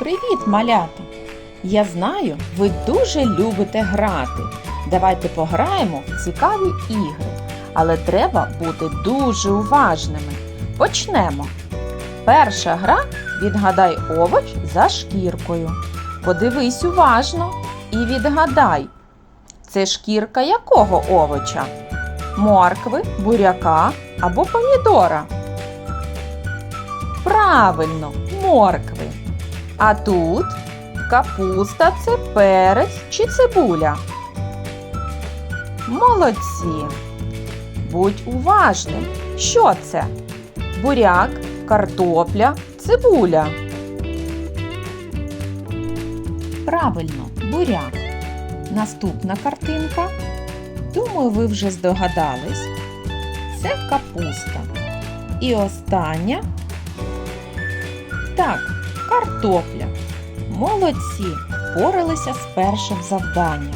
Привіт, малята! Я знаю, ви дуже любите грати. Давайте пограємо в цікаві ігри, але треба бути дуже уважними. Почнемо. Перша гра відгадай овоч за шкіркою. Подивись уважно і відгадай. Це шкірка якого овоча? Моркви, буряка або помідора? Правильно, моркви. А тут капуста це перець чи цибуля. Молодці. Будь уважним. Що це? Буряк, картопля, цибуля. Правильно, буряк. Наступна картинка. Думаю, ви вже здогадались. Це капуста. І остання. Так, картопля. Молодці, впоралися з першим завданням.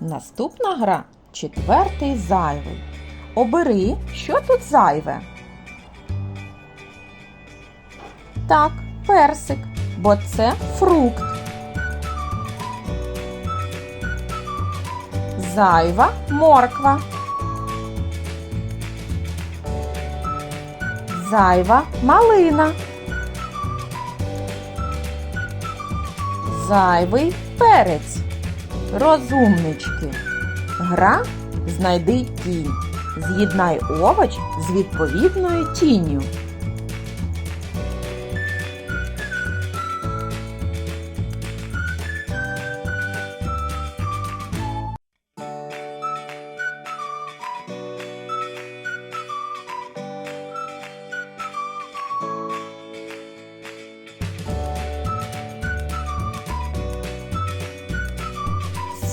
Наступна гра четвертий зайвий. Обери, що тут зайве. Так, персик, бо це фрукт. Зайва морква. Зайва малина. Зайвий перець. Розумнички. Гра знайди тінь. З'єднай овоч з відповідною тінню.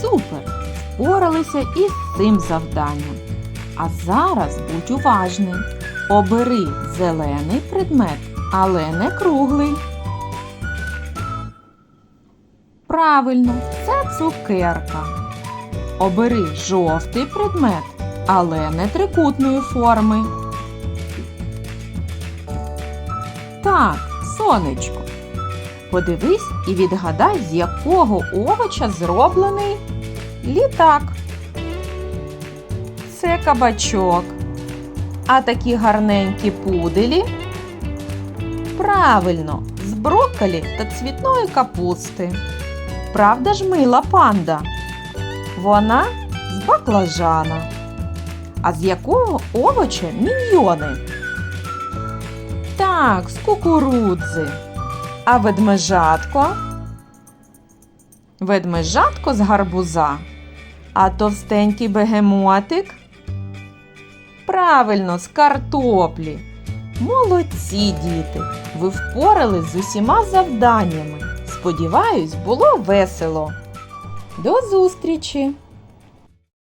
Супер! Впоралися із цим завданням. А зараз будь уважним. Обери зелений предмет, але не круглий. Правильно, це цукерка. Обери жовтий предмет, але не трикутної форми. Так, сонечко. Подивись і відгадай, з якого овоча зроблений літак. Це кабачок. А такі гарненькі пуделі. Правильно, з брокколі та цвітної капусти. Правда ж мила панда? Вона з баклажана. А з якого овоча міньйони? Так, з кукурудзи. А ведмежатко? Ведмежатко з гарбуза. А товстенький бегемотик? Правильно, з картоплі. Молодці, діти! Ви впорались з усіма завданнями. Сподіваюсь, було весело. До зустрічі!